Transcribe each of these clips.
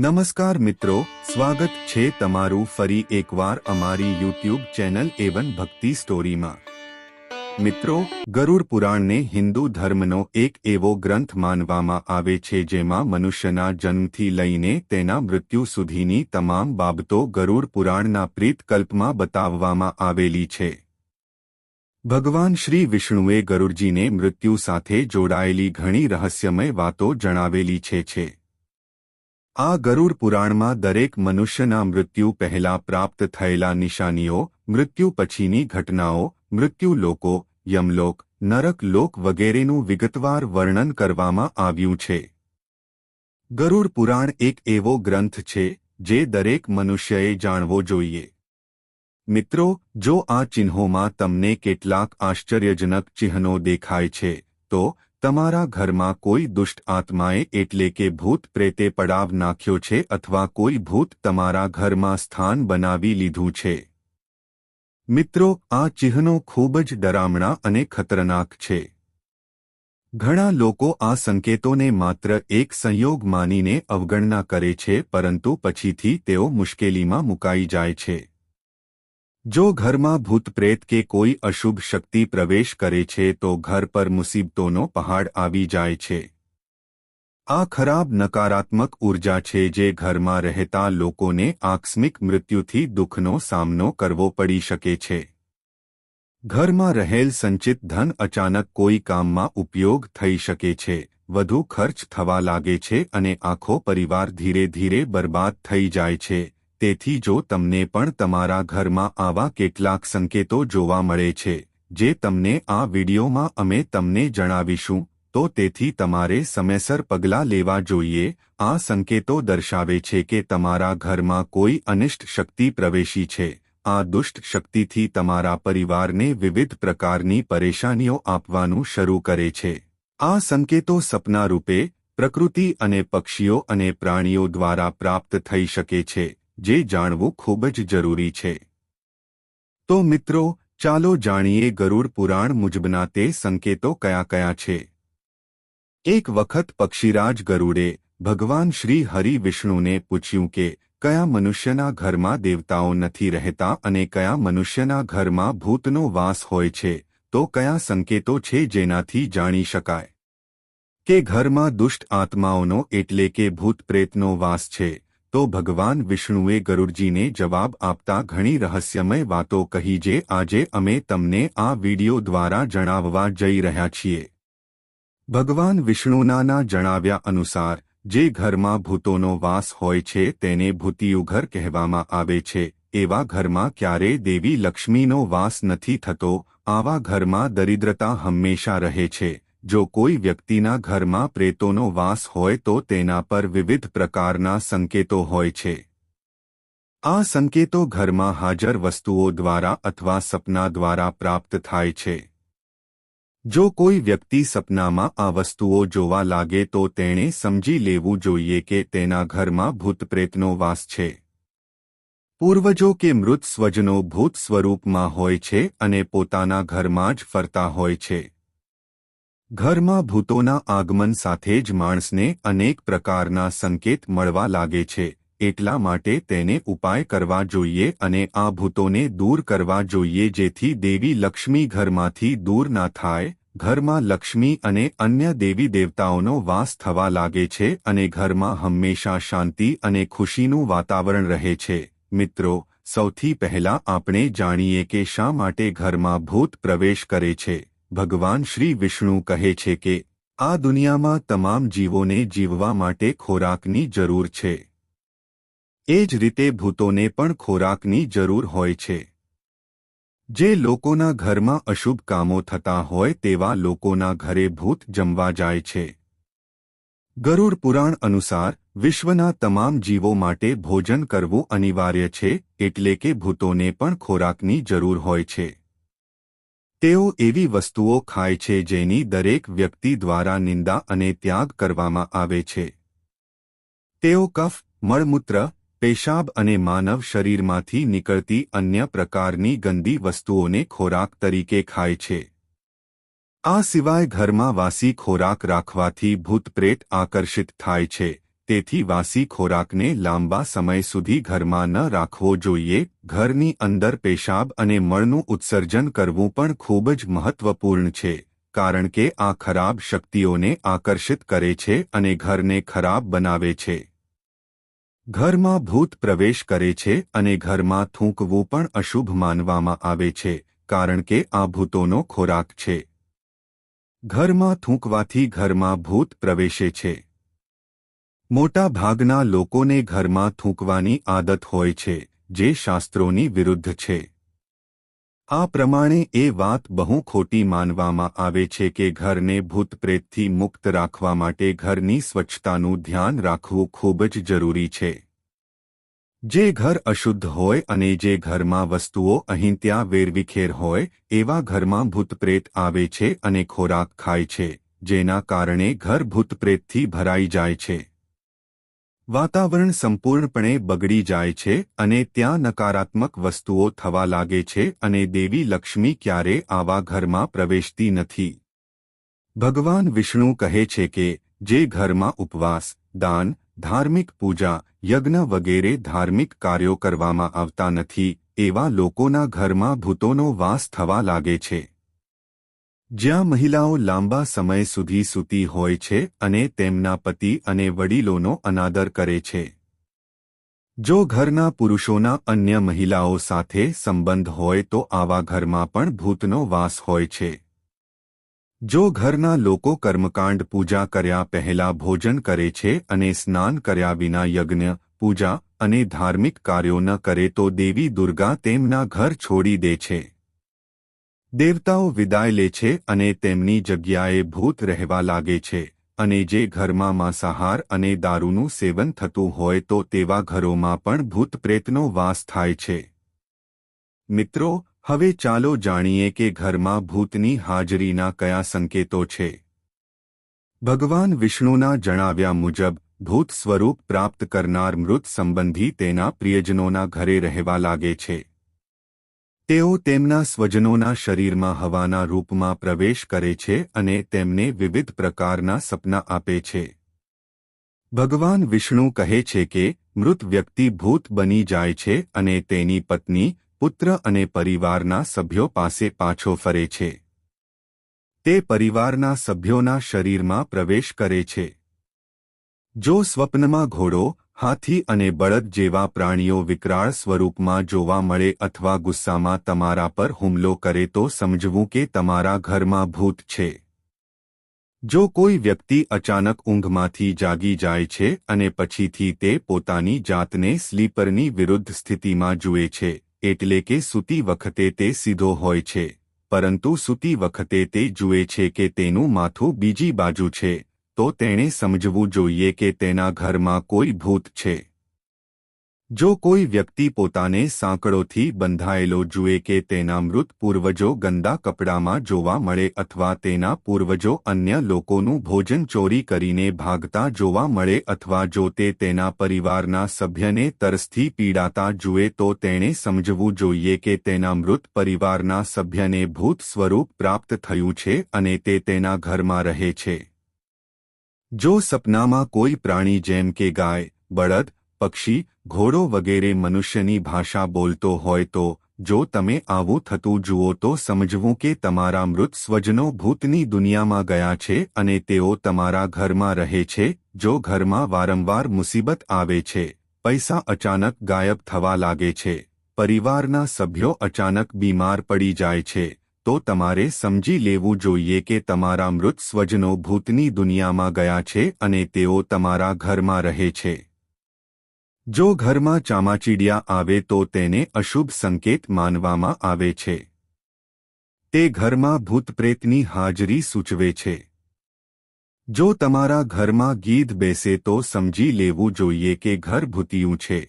નમસ્કાર મિત્રો, સ્વાગત છે તમારું ફરી એકવાર અમારી યુટ્યુબ ચેનલ એવન ભક્તિ સ્ટોરીમાં. મિત્રો, ગરુડ પુરાણને હિન્દુ ધર્મનો એક એવો ગ્રંથ માનવામાં આવે છે જેમાં મનુષ્યના જન્મથી લઈને તેના મૃત્યુ સુધીની તમામ બાબતો ગરુડ પુરાણના પ્રીતકલ્પમાં બતાવવામાં આવેલી છે. ભગવાન શ્રી વિષ્ણુએ ગરુડજીને મૃત્યુ સાથે જોડાયેલી ઘણી રહસ્યમય વાતો જણાવેલી છે છે. આ ગરુડ પુરાણમાં દરેક મનુષ્યના મૃત્યુ પહેલા પ્રાપ્ત થયેલા નિશાનીઓ, મૃત્યુ પછીની ઘટનાઓ, મૃત્યુ લોકો, યમલોક, નરક લોક વગેરેનું વિગતવાર વર્ણન કરવામાં આવ્યું છે. ગરુડ પુરાણ એક એવો ગ્રંથ છે, જે દરેક મનુષ્યએ જાણવો જોઈએ. મિત્રો, જો આ ચિહ્નોમાં તમને કેટલાક આશ્ચર્યજનક ચિહ્નો દેખાય છે, તો તમારા ઘરમાં કોઈ દુષ્ટ આત્માએ એટલે કે ભૂત પ્રેતે પડાવ નાખ્યો છે અથવા કોઈ ભૂત તમારા ઘરમાં સ્થાન બનાવી લીધું છે. મિત્રો, આ ચિહ્નો ખૂબ જ ડરામણા અને ખતરનાક છે. ઘણા લોકો આ સંકેતોને માત્ર એક સંયોગ માનીને અવગણના કરે છે પરંતુ પછીથી તેઓ મુશ્કેલીમાં મુકાઈ જાય છે. જો ઘરમાં ભૂતપ્રેત કે કોઈ અશુભ શક્તિ પ્રવેશ કરે છે તો ઘર પર મુસીબતોનો પહાડ આવી જાય છે. આ ખરાબ નકારાત્મક ઊર્જા છે જે ઘરમાં રહેતા લોકોને આકસ્મિક મૃત્યુથી દુઃખનો સામનો કરવો પડી શકે છે. ઘરમાં રહેલ સંચિત ધન અચાનક કોઈ કામમાં ઉપયોગ થઈ શકે છે, વધુ ખર્ચ થવા લાગે છે અને આખો પરિવાર ધીરે ધીરે બરબાદ થઈ જાય છે. તેથી જો તમને પણ તમારા ઘરમાં આવા કેટલાક સંકેતો જોવા મળે છે, જે તમને આ વિડીયોમાં અમે તમને જણાવીશું, તો તેથી તમારે સમયસર પગલાં લેવા જોઈએ. આ સંકેતો દર્શાવે છે કે તમારા ઘરમાં કોઈ અનિષ્ટ શક્તિ પ્રવેશી છે. આ દુષ્ટ શક્તિથી તમારા પરિવારને વિવિધ પ્રકારની પરેશાનીઓ આપવાનું શરૂ કરે છે. આ સંકેતો સપના રૂપે પ્રકૃતિ અને પક્ષીઓ અને પ્રાણીઓ દ્વારા પ્રાપ્ત થઈ શકે છે. જે જાણવું ખૂબ જ જરૂરી છે. તો મિત્રો, ચાલો જાણીએ ગરુડ પુરાણ મુજબના તે સંકેતો કયા કયા છે. એક વખત પક્ષીરાજ ગરુડે ભગવાન શ્રી હરિ વિષ્ણુને પૂછ્યું કે, કયા મનુષ્યના ઘરમાં દેવતાઓ નથી રહેતા અને કયા મનુષ્યના ઘરમાં ભૂતનો વાસ હોય છે? તો કયા સંકેતો છે જેનાથી જાણી શકાય? કે ઘરમાં દુષ્ટ આત્માઓનો એટલે કે ભૂત પ્રેતનો વાસ છે? તો ભગવાન વિષ્ણુએ ગરુડજીને જવાબ આપતા ઘણી રહસ્યમય વાતો કહી જે આજે અમે તમને આ વિડિયો દ્વારા જણાવવા જઈ રહ્યા છીએ. ભગવાન વિષ્ણુનાના જણાવ્યા અનુસાર, જે ઘરમાં ભૂતોનો વાસ હોય છે તેને ભૂતિયુઘર કહેવામાં આવે છે, એવા ઘરમાં ક્યારે દેવી લક્ષ્મીનો વાસ નથી થતો, આવા ઘરમાં દરિદ્રતા હંમેશા રહે છે. જો કોઈ વ્યક્તિના ઘરમાં પ્રેતોનો વાસ હોય તો તેના પર વિવિધ પ્રકારના સંકેતો હોય છે. આ સંકેતો ઘરમાં હાજર વસ્તુઓ દ્વારા અથવા સપના દ્વારા પ્રાપ્ત થાય છે. જો કોઈ વ્યક્તિ સપનામાં આ વસ્તુઓ જોવા લાગે તો તેણે સમજી લેવું જોઈએ કે તેના ઘરમાં ભૂતપ્રેતનો વાસ છે. પૂર્વજો કે મૃત સ્વજનો ભૂત સ્વરૂપમાં હોય છે અને પોતાના ઘરમાં જ ફરતા હોય છે. ઘરમાં ભૂતોના આગમન સાથે જ માણસને અનેક પ્રકારના સંકેત મળવા લાગે છે, એટલા માટે તેને ઉપાય કરવા જોઈએ અને આ ભૂતોને દૂર કરવા જોઈએ જેથી દેવી લક્ષ્મી ઘરમાંથી દૂર ના થાય, ઘરમાં લક્ષ્મી અને અન્ય દેવી દેવતાઓનો વાસ થવા લાગે છે અને ઘરમાં હંમેશા શાંતિ અને ખુશીનું વાતાવરણ રહે છે. મિત્રો, સૌથી પહેલા આપણે જાણીએ કે શા માટે ઘરમાં ભૂત પ્રવેશ કરે છે. ભગવાન શ્રી વિષ્ણુ કહે છે કે, આ દુનિયામાં તમામ જીવોને જીવવા માટે ખોરાકની જરૂર છે. એ જ રીતે ભૂતોને પણ ખોરાકની જરૂર હોય છે. જે લોકોના ઘરમાં અશુભ કામો થતા હોય તેવા લોકોના ઘરે ભૂત જમવા જાય છે. ગરુડ પુરાણ અનુસાર, વિશ્વના તમામ જીવો માટે ભોજન કરવું અનિવાર્ય છે, એટલે કે ભૂતોને પણ ખોરાકની જરૂર હોય છે. તેઓ એવી વસ્તુઓ ખાય છે જેની દરેક વ્યક્તિ દ્વારા નિંદા અને ત્યાગ કરવામાં આવે છે. તેઓ કફ, મળમૂત્ર, પેશાબ અને માનવ શરીરમાંથી નીકળતી અન્ય પ્રકારની ગંદી વસ્તુઓને ખોરાક તરીકે ખાય છે. આ સિવાય ઘરમાં વાસી ખોરાક રાખવાથી ભૂતપ્રેત આકર્ષિત થાય છે. તેથી વાસી ખોરાકને લાંબા સમય સુધી ઘરમાં ન રાખવો જોઈએ. ઘરની અંદર પેશાબ અને મળનું ઉત્સર્જન કરવું પણ ખૂબ જ મહત્વપૂર્ણ છે, કારણ કે આ ખરાબ શક્તિઓને આકર્ષિત કરે છે અને ઘરને ખરાબ બનાવે છે. ઘરમાં ભૂત પ્રવેશ કરે છે અને ઘરમાં થૂંકવું પણ અશુભ માનવામાં આવે છે, કારણ કે આ ભૂતોનો ખોરાક છે. ઘરમાં થૂંકવાથી ઘરમાં ભૂત પ્રવેશે છે. મોટા ભાગના લોકોને ઘરમાં થૂંકવાની આદત હોય છે, જે શાસ્ત્રોની વિરુદ્ધ છે. આ પ્રમાણે એ વાત બહુ ખોટી માનવામાં આવે છે કે ઘરને ભૂતપ્રેતથી મુક્ત રાખવા માટે ઘરની સ્વચ્છતાનું ધ્યાન રાખવું ખૂબ જ જરૂરી છે. જે ઘર અશુદ્ધ હોય અને જે ઘરમાં વસ્તુઓ અહીં ત્યાં વેરવિખેર હોય, એવા ઘરમાં ભૂતપ્રેત આવે છે અને ખોરાક ખાય છે, જેના કારણે ઘર ભૂતપ્રેતથી ભરાઈ જાય છે. વાતાવરણ સંપૂર્ણપણે બગડી જાય છે અને ત્યાં નકારાત્મક વસ્તુઓ થવા લાગે છે અને દેવી લક્ષ્મી ક્યારે આવા ઘરમાં પ્રવેશતી નથી. ભગવાન વિષ્ણુ કહે છે કે, જે ઘરમાં ઉપવાસ, દાન, ધાર્મિક પૂજા, યજ્ઞ વગેરે ધાર્મિક કાર્યો કરવામાં આવતા નથી, એવા લોકોના ઘરમાં ભૂતોનો વાસ થવા લાગે છે. જ્યાં મહિલાઓ લાંબા સમય સુધી સૂતી હોય છે અને તેમના પતિ અને વડીલોનો અનાદર કરે છે. જો ઘરના પુરુષોના અન્ય મહિલાઓ સાથે સંબંધ હોય તો આવા ઘરમાં પણ ભૂતનો વાસ હોય છે. જો ઘરના લોકો કર્મકાંડ પૂજા કર્યા પહેલા ભોજન કરે છે અને સ્નાન કર્યા વિના યજ્ઞ, પૂજા અને ધાર્મિક કાર્યો ન કરે તો દેવી દુર્ગા તેમના ઘર છોડી દે છે. દેવતાઓ વિદાય લે છે અને તેમની જગ્યાએ ભૂત રહેવા લાગે છે અને જે ઘરમાં માંસાહાર અને દારૂનું સેવન થતું હોય તો તેવા ઘરોમાં પણ ભૂતપ્રેતનો વાસ થાય છે. મિત્રો, હવે ચાલો જાણીએ કે ઘરમાં ભૂતની હાજરીના કયા સંકેતો છે. ભગવાન વિષ્ણુના જણાવ્યા મુજબ, ભૂત સ્વરૂપ પ્રાપ્ત કરનાર મૃત સંબંધી તેના પ્રિયજનોના ઘરે રહેવા લાગે છે. તેઓ તેમના સ્વજનોના શરીરમાં હવાના રૂપમાં પ્રવેશ કરે છે અને તેમને વિવિધ પ્રકારના સપના આપે છે. ભગવાન વિષ્ણુ કહે છે કે, મૃત વ્યક્તિ ભૂત બની જાય છે અને તેની પત્ની, પુત્ર અને પરિવારના સભ્યો પાસે પાછો ફરે છે. તે પરિવારના સભ્યોના શરીરમાં પ્રવેશ કરે છે. જો સ્વપ્નમાં ઘોડો હાથી અને બળદ જેવા પ્રાણીઓ વિકરાળ સ્વરૂપમાં જોવા મળે અથવા ગુસ્સામાં તમારા પર હુમલો કરે તો સમજવું કે તમારા ઘરમાં ભૂત છે. જો કોઈ વ્યક્તિ અચાનક ઊંઘમાંથી જાગી જાય છે અને પછીથી તે પોતાની જાતને સ્લીપરની વિરુદ્ધ સ્થિતિમાં જુએ છે, એટલે કે સૂતી વખતે તે સીધો હોય છે, પરંતુ સૂતી વખતે તે જુએ છે કે તેનું માથું બીજી બાજુ છે. તો તેણે સમજવું જોઈએ કે તેના ઘરમાં કોઈ ભૂત છે. જો કોઈ વ્યક્તિ પોતાને સાંકળોથી બંધાયેલો જુએ કે તેના મૃત પૂર્વજો ગંદા કપડામાં જોવા મળે અથવા તેના પૂર્વજો અન્ય લોકોનું ભોજન ચોરી કરીને ભાગતા જોવા મળે અથવા જો તે તેના પરિવારના સભ્યને તરસથી પીડાતા જુએ તો તેણે સમજવું જોઈએ કે તેના મૃત પરિવારના સભ્યને ભૂત સ્વરૂપ પ્રાપ્ત થયું છે અને તે તેના ઘરમાં રહે છે. જો સપનામાં કોઈ પ્રાણી જેમ કે ગાય, બળદ, પક્ષી, ઘોડો વગેરે મનુષ્યની ભાષા બોલતો હોય તો, જો તમે આવું થતું જુઓ તો સમજવું કે તમારા મૃત સ્વજનો ભૂતની દુનિયામાં ગયા છે અને તેઓ તમારા ઘરમાં રહે છે, જો ઘરમાં વારંવાર મુસીબત આવે છે, પૈસા અચાનક ગાયબ થવા લાગે છે, પરિવારના સભ્યો અચાનક બીમાર પડી જાય છે. તો તમારે સમજી લેવું જોઈએ કે તમારા મૃત સ્વજનો ભૂતની દુનિયામાં ગયા છે અને તેઓ તમારા ઘરમાં રહે છે. જો ઘરમાં ચામાચીડિયા આવે તો તેને અશુભ સંકેત માનવામાં આવે છે. તે ઘરમાં ભૂતપ્રેતની હાજરી સૂચવે છે. જો તમારા ઘરમાં ગીધ બેસે તો સમજી લેવું જોઈએ કે ઘર ભૂતિયું છે.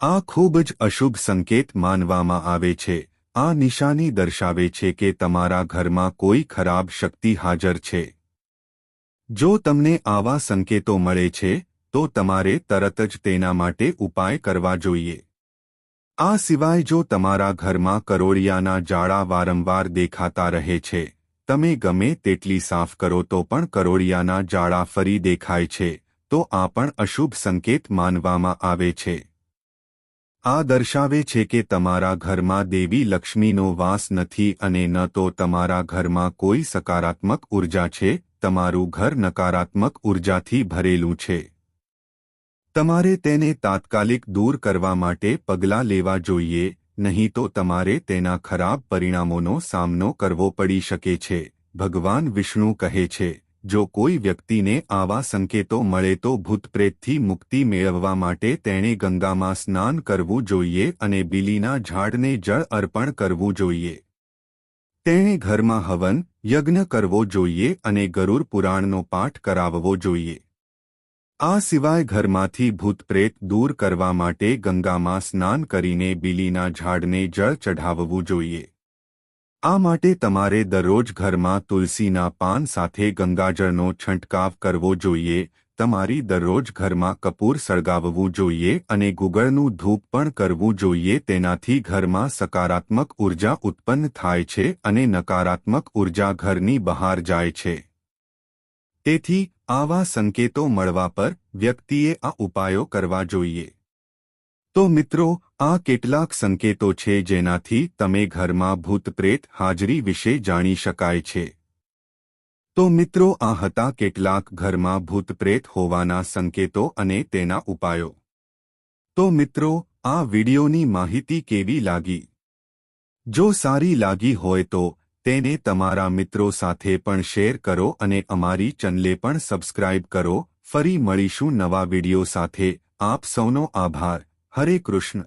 આ ખૂબ જ અશુભ સંકેત માનવામાં આવે છે. આ નિશાની દર્શાવે છે કે તમારા ઘરમાં કોઈ ખરાબ શક્તિ હાજર છે. જો તમને આવા સંકેતો મળે છે, તો તમારે તરત જ તેના માટે ઉપાય કરવા જોઈએ. આ સિવાય જો તમારા ઘરમાં કરોળિયાના જાળા વારંવાર દેખાતા રહે છે, તમે ગમે તેટલી સાફ કરો તો પણ કરોળિયાના જાળા ફરી દેખાય છે, તો આ પણ અશુભ સંકેત માનવામાં આવે છે. આ દર્શાવે છે કે તમારા ઘરમાં દેવી લક્ષ્મીનો વાસ નથી અને ન તો તમારા ઘરમાં કોઈ સકારાત્મક ઊર્જા છે, તમારું ઘર નકારાત્મક ઉર્જાથી ભરેલું છે. તમારે તેને તાત્કાલિક દૂર કરવા માટે પગલાં લેવા જોઈએ, નહીં તો તમારે તેના ખરાબ પરિણામોનો સામનો કરવો પડી શકે છે, ભગવાન વિષ્ણુ કહે છે. જો કોઈ વ્યક્તિને આવા સંકેતો મળે તો ભૂતપ્રેતથી મુક્તિ મેળવવા માટે તેણે ગંગામાં સ્નાન કરવું જોઈએ અને બીલીના ઝાડને જળ અર્પણ કરવું જોઈએ. તેણે ઘરમાં હવન, યજ્ઞ કરવો જોઈએ અને ગરુર પુરાણનો પાઠ કરાવવો જોઈએ. આ સિવાય ઘરમાંથી ભૂતપ્રેત દૂર કરવા માટે ગંગામાં સ્નાન કરીને બીલીના ઝાડને જળ ચઢાવવું જોઈએ. આ માટે તમારે દરરોજ ઘરમાં તુલસીના પાન સાથે ગંગાજળનો છંટકાવ કરવો જોઈએ, તમારી દરરોજ ઘરમાં કપૂર સળગાવવું જોઈએ અને ગુગળનું ધૂપ પણ કરવું જોઈએ, તેનાથી ઘરમાં સકારાત્મક ઊર્જા ઉત્પન્ન થાય છે અને નકારાત્મક ઊર્જા ઘરની બહાર જાય છે. તેથી, આવા સંકેતો મળવા પર વ્યક્તિએ આ ઉપાયો કરવા જોઈએ. તો મિત્રો, આ કેટલાક સંકેતો છે જેનાથી તમે ઘરમાં ભૂતપ્રેત હાજરી વિશે જાણી શકાય છે. તો મિત્રો, આ હતા કેટલાક ઘરમાં ભૂતપ્રેત હોવાના સંકેતો અને તેના ઉપાયો. તો મિત્રો, આ વિડીયોની માહિતી કેવી લાગી? જો સારી લાગી હોય તો તેને તમારા મિત્રો સાથે પણ શેર કરો અને અમારી ચેનલે પણ સબસ્ક્રાઇબ કરો. ફરી મળીશું નવા વીડિયો સાથે. આપ સૌનો આભાર. હરે કૃષ્ણ